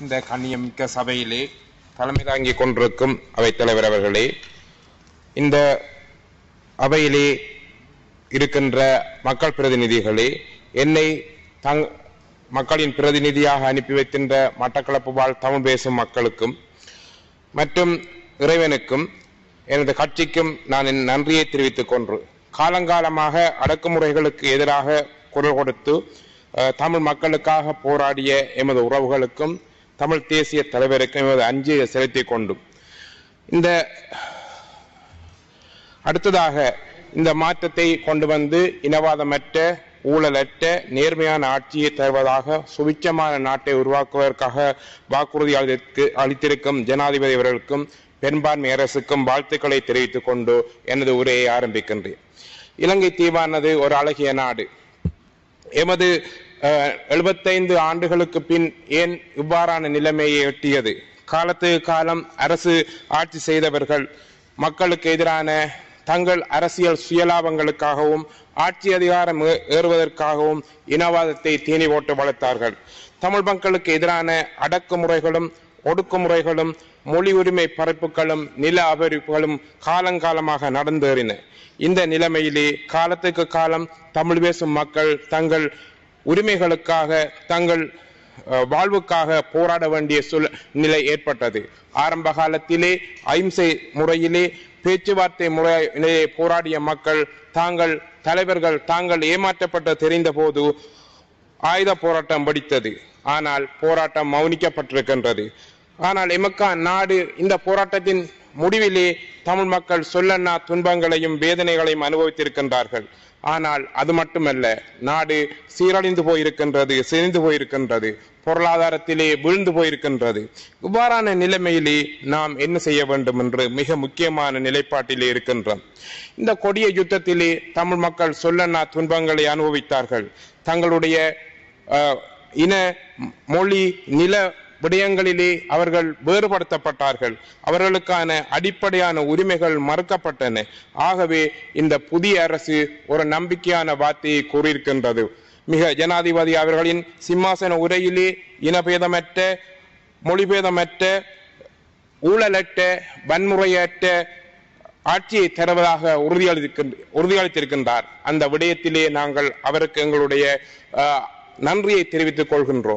இந்த கண்ணியமிக்க சபையிலே தலைமை தாங்கிக் கொண்டிருக்கும் அவைத்தலைவர் அவர்களே இந்த அவையிலே இருக்கின்ற மக்கள் பிரதிநிதிகளே என்னை தங் மக்களின் பிரதிநிதியாக அனுப்பி வைக்கின்ற மட்டக்களப்பு வாழ் தமிழ் பேசும் மக்களுக்கும் மற்றும் இறைவனுக்கும் எனது கட்சிக்கும் நான் என் நன்றியை தெரிவித்துக் கொன்று காலங்காலமாக அடக்குமுறைகளுக்கு எதிராக குரல் கொடுத்து தமிழ் மக்களுக்காக போராடிய எமது உறவுகளுக்கும் தமிழ் தேசிய தலைவருக்கும் எமது அஞ்சு செலுத்திக் கொண்டும். இந்த அடுத்ததாக இந்த மாற்றத்தை கொண்டு வந்து இனவாதமற்ற ஊழலற்ற நேர்மையான ஆட்சியை தருவதாக சுவிச்சமான நாட்டை உருவாக்குவதற்காக வாக்குறுதி அளித்திருக்கும் ஜனாதிபதி அவர்களுக்கும் பெரும்பான்மை அரசுக்கும் வாழ்த்துக்களை தெரிவித்துக் கொண்டு எனது உரையை ஆரம்பிக்கின்றேன். இலங்கை தீவானது ஒரு அழகிய நாடு. எமது எழுபத்தைந்து ஆண்டுகளுக்கு பின் ஏன் இவ்வாறான நிலைமையை எட்டியது? காலத்துக்கு காலம் அரசு ஆட்சி செய்தவர்கள் மக்களுக்கு எதிரான தங்கள் அரசியல் சுயலாபங்களுக்காகவும் ஆட்சி அதிகாரம் ஏ- ஏறுவதற்காகவும் இனவாதத்தை தீனி போட்டு வளர்த்தார்கள். தமிழ் மக்களுக்கு எதிரான அடக்குமுறைகளும் ஒடுக்குமுறைகளும் மொழி உரிமை பறிப்புகளும் நில அபரிப்புகளும் காலங்காலமாக நடந்தேறின. இந்த நிலைமையிலே காலத்துக்கு காலம் தமிழ் பேசும் மக்கள் தங்கள் உரிமைகளுக்காக தங்கள் வாழ்வுக்காக போராட வேண்டிய சூழ் நிலை ஏற்பட்டது. ஆரம்ப காலத்திலே அஹிம்சை முறையிலே பேச்சுவார்த்தை முறையிலே போராடிய மக்கள் தாங்கள் தலைவர்கள் தாங்கள் ஏமாற்றப்பட்ட தெரிந்த போது ஆயுத போராட்டம் வெடித்தது. ஆனால் போராட்டம் மௌனிக்கப்பட்டிருக்கின்றது ஆனால் எமக்கா நாடு இந்த போராட்டத்தின் முடிவிலே தமிழ் மக்கள் சொல்லன்னா துன்பங்களையும் வேதனைகளையும் அனுபவித்திருக்கின்றார்கள். ஆனால் அது மட்டுமல்ல நாடு சீரழிந்து போயிருக்கின்றது சிதைந்து போயிருக்கின்றது பொருளாதாரத்திலே வீழ்ந்து போயிருக்கின்றது. இவ்வாறான நிலைமையிலே நாம் என்ன செய்ய வேண்டும் என்று மிக முக்கியமான நிலைப்பாட்டிலே இருக்கின்றோம். இந்த கொடிய யுத்தத்திலே தமிழ் மக்கள் சொல்லன்னா துன்பங்களை அனுபவித்தார்கள். தங்களுடைய இன மொழி நில விடயங்களிலே அவர்கள் வேறுபடுத்தப்பட்டார்கள். அவர்களுக்கான அடிப்படையான உரிமைகள் மறுக்கப்பட்டன. ஆகவே இந்த புதிய அரசு ஒரு நம்பிக்கையான வார்த்தையை கூறியிருக்கின்றது. மிக ஜனாதிபதி அவர்களின் சிம்மாசன உரையிலே இனபேதமற்ற மொழிபேதமற்ற ஊழலற்ற வன்முறையற்ற ஆட்சியை தருவதாக உறுதியளித்திருக்கின்ற- உறுதியளித்திருக்கின்றார். அந்த விடயத்திலே நாங்கள் அவருக்கு எங்களுடைய நன்றியை தெரிவித்துக் கொள்கின்றோம்.